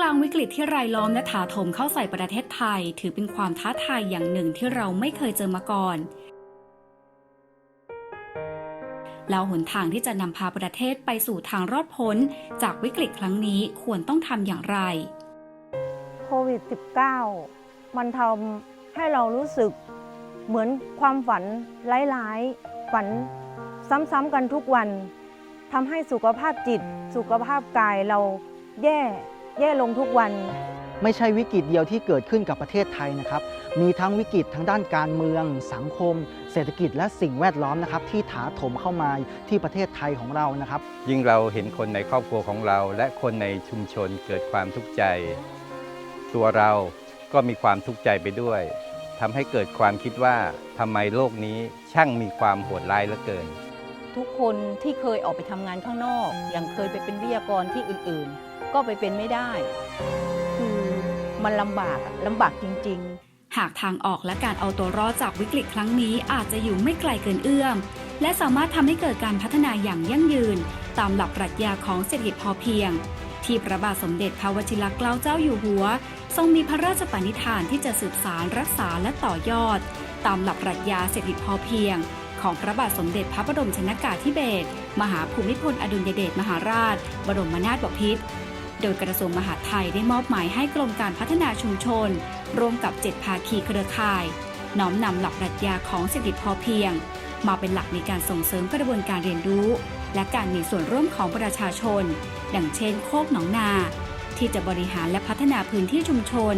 กลางวิกฤตที่รายล้อมและถาโถมเข้าใส่ประเทศไทย ถือเป็นความท้าทายอย่างหนึ่งที่เราไม่เคยเจอมาก่อน แล้วหนทางที่จะนำพาประเทศไปสู่ทางรอดพ้น จากวิกฤตครั้งนี้ควรต้องทำอย่างไรโควิด -19 มันทำให้เรารู้สึกเหมือนความฝันร้ายๆ ฝันซ้ำๆกันทุกวันทำให้สุขภาพจิต สุขภาพกายเราแย่ แย่ลงทุกวัน ไม่ใช่วิกฤตเดียวที่เกิดขึ้นกับประเทศไทยนะครับ มีทั้งวิกฤตทั้งด้านการเมือง สังคม เศรษฐกิจและสิ่งแวดล้อมนะครับ ที่ถาโถมเข้ามาที่ประเทศไทยของเรานะครับ ยิ่งเราเห็นคนในครอบครัวของเรา และคนในชุมชนเกิดความทุกข์ใจ ตัวเราก็มีความทุกข์ใจไปด้วยทำให้เกิดความคิดว่าทำไมโลกนี้ช่างมีความโหดร้ายเหลือเกินทุกคนที่เคยออกไปทำงานข้างนอก อย่างเคยไปเป็นวิทยากรที่อื่น ๆ ก็ไปเป็นไม่ได้ คือมันลำบากลำบากจริง ๆ หากทางออกและการเอาตัวรอดจากวิกฤตครั้งนี้อาจจะอยู่ไม่ไกลเกินเอื้อม และสามารถทำให้เกิดการพัฒนาอย่างยั่งยืน ตามหลักปรัชญาของเศรษฐกิจพอเพียง ที่พระบาทสมเด็จพระวชิรเกล้าเจ้าอยู่หัว ทรงมีพระราชปณิธานที่จะสืบสารรักษาและต่อยอด ตามหลักปรัชญาเศรษฐกิจพอเพียงของพระบาทสมเด็จพระบรมชนากาธิเบศร มหาภูมิพลอดุลยเดชมหาราช บรมนาถบพิตร โดยกระทรวงมหาดไทยได้มอบหมายให้กรมการพัฒนาชุมชน ร่วมกับ7ภาคีเครือข่าย น้อมนำหลักปรัชญาของเศรษฐกิจพอเพียง มาเป็นหลักในการส่งเสริมกระบวนการเรียนรู้ และการมีส่วนร่วมของประชาชน ดังเช่น โคกหนองนา ที่จะบริหารและพัฒนาพื้นที่ชุมชน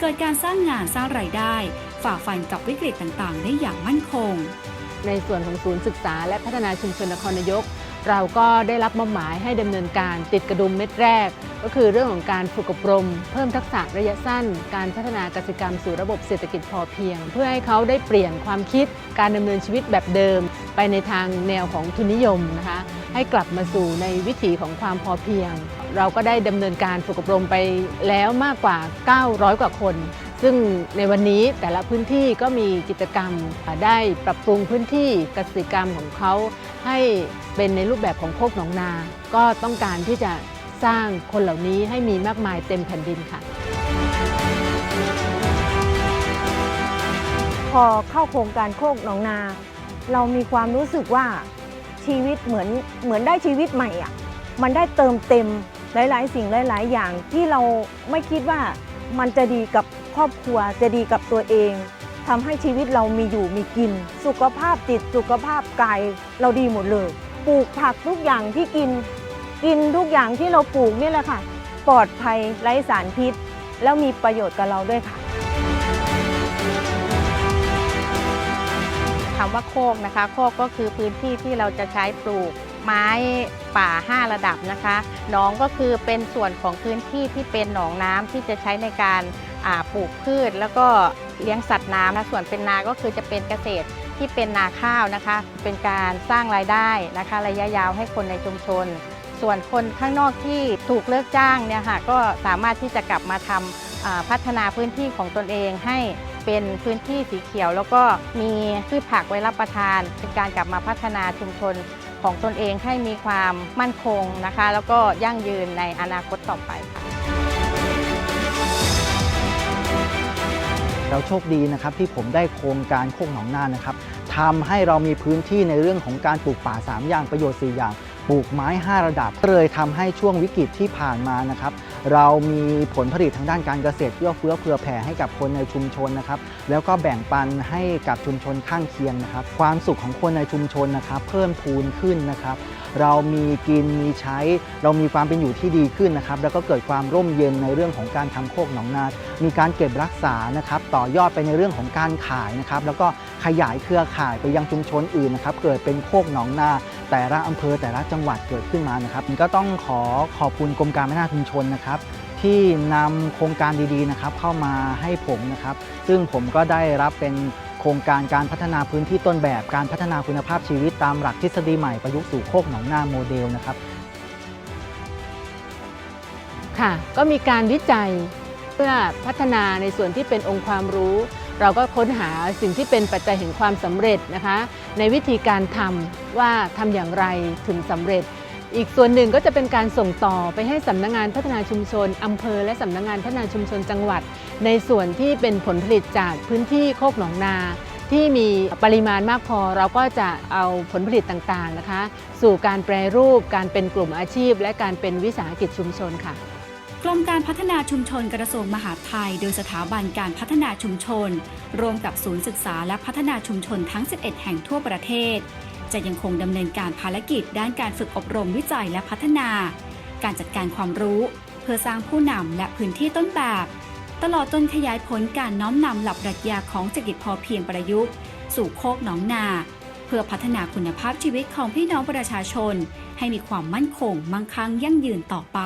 เกิดการสร้างงานสร้างรายได้ ฝ่าฟันกับวิกฤตต่างๆ ได้อย่างมั่นคง ในส่วนของศูนย์ศึกษาและพัฒนาชุมชนนครนายก เราก็ได้รับมอบหมายให้ดำเนินการติดกระดุมเม็ดแรก ก็คือเรื่องของการฝึกอบรม เพิ่มทักษะระยะสั้น การพัฒนากสิกรรมสู่ระบบเศรษฐกิจพอเพียง เพื่อให้เขาได้เปลี่ยนความคิดการดำเนินชีวิตแบบเดิม ไปในทางแนวของทุนนิยมนะคะให้กลับมาสู่ในวิถีของความพอเพียง เราก็ได้ดำเนินการฝึกอบรมไปแล้วมากกว่า 900 กว่าคน ซึ่งในวันนี้แต่ละพื้นที่ก็มีกิจกรรมได้ปรับปรุงพื้นที่กสิกรรมของเขาให้เป็นในรูปแบบของโคกหนองนา ก็ต้องการที่จะสร้างคนเหล่านี้ให้มีมากมายเต็มแผ่นดินค่ะ พอเข้าโครงการโคกหนองนา เรามีความรู้สึกว่าชีวิตเหมือนเหมือนได้ชีวิตใหม่อะมันได้เติมเต็มหลาย ๆ สิ่งหลาย ๆ อย่างที่เราไม่คิดว่ามันจะดีกับ ครอบครัวจะดีกับตัวเองทำให้ชีวิตเรามีอยู่มีกิน สุขภาพจิตสุขภาพกายเราดีหมดเลย ปลูกผักทุกอย่างที่กิน กินทุกอย่างที่เราปลูกนี่แหละค่ะ ปลอดภัยไร้สารพิษ แล้วมีประโยชน์กับเราด้วยค่ะคำว่าโคกนะคะ โคกก็คือพื้นที่ที่เราจะใช้ปลูกไม้ป่า 5 ระดับนะคะ หนองก็คือเป็นส่วนของพื้นที่ที่เป็นหนองน้ำที่จะใช้ในการ ปลูกพืช แล้วก็เลี้ยงสัตว์น้ำนะส่วนเป็นนาก็คือจะเป็นเกษตรที่เป็นนาข้าวนะคะ เป็นการสร้างรายได้นะคะ ระยะยาวให้คนในชุมชน ส่วนคนข้างนอกที่ถูกเลิกจ้างเนี่ยค่ะก็สามารถที่จะกลับมาทำอ่าพัฒนาพื้นที่ของตนเองให้เป็นพื้นที่สีเขียว แล้วก็มีพืชผักไว้รับประทาน เป็นการกลับมาพัฒนาชุมชนของตนเองให้มีความมั่นคงนะคะ แล้วก็ยั่งยืนในอนาคตต่อไป เราโชคดีนะครับที่ผมได้โครงการโคกหนองนานะครับทำให้เรามีพื้นที่ในเรื่องของการปลูกป่า 3 อย่างประโยชน์ 4 อย่าง ปลูกไม้ 5 ระดับก็เลยทำให้ช่วงวิกฤตที่ผ่านมานะครับ เรามีผลผลิตทางด้านการเกษตรเอื้อเฟื้อเผื่อแผ่ให้กับคนในชุมชนนะครับ แล้วก็แบ่งปันให้กับชุมชนข้างเคียงนะครับ ความสุขของคนในชุมชนนะครับ เพิ่มพูนขึ้นนะครับ เรามีกินมีใช้ เรามีความเป็นอยู่ที่ดีขึ้นนะครับ แล้วก็เกิดความร่มเย็นในเรื่องของการทำโคกหนองนา มีการเก็บรักษานะครับ ต่อยอดไปในเรื่องของการขายนะครับ แล้วก็ ขยายเครือข่ายไปยังชุมชนอื่นนะครับเกิดเป็นโคกหนองนา แต่ละอำเภอแต่ละจังหวัดเกิดขึ้นมานะครับก็ต้องขอขอบคุณกรมการพัฒนาชุมชนนะครับที่นำโครงการดีๆนะครับเข้ามาให้ผมนะครับ ซึ่งผมก็ได้รับเป็นโครงการการพัฒนาพื้นที่ต้นแบบการพัฒนาคุณภาพชีวิตตามหลักทฤษฎีใหม่ประยุกต์สู่โคกหนองนาโมเดลนะครับค่ะก็มีการวิจัยเพื่อพัฒนาในส่วนที่เป็นองค์ความรู้ เราก็ค้นหาสิ่งที่เป็นปัจจัยแห่งความสำเร็จนะคะ ในวิธีการทำว่าทำอย่างไรถึงสำเร็จ อีกส่วนหนึ่งก็จะเป็นการส่งต่อไปให้สำนักงานพัฒนาชุมชนอำเภอ และสำนักงานพัฒนาชุมชนจังหวัด ในส่วนที่เป็นผลผลิตจากพื้นที่โคกหนองนาที่มีปริมาณมากพอเราก็จะเอาผลผลิตต่างๆนะคะ สู่การแปรรูปการเป็นกลุ่มอาชีพ และการเป็นวิสาหกิจชุมชนค่ะ รมการพัฒนาชุมชนกระทรวงมหาดไทย โดยสถาบันการพัฒนาชุมชน ร่วมกับศูนย์ศึกษาและพัฒนาชุมชนทั้ง 11 แห่งทั่วประเทศ จะยังคงดำเนินการภารกิจด้านการฝึกอบรมวิจัยและพัฒนา การจัดการความรู้ เพื่อสร้างผู้นำและพื้นที่ต้นแบบ ตลอดจนขยายผลการน้อมนำหลักปรัชญาของเศรษฐกิจพอเพียงประยุกต์ สู่โคกหนองนา เพื่อพัฒนาคุณภาพชีวิตของพี่น้องประชาชน ให้มีความมั่นคงมั่งคั่งยั่งยืนต่อไป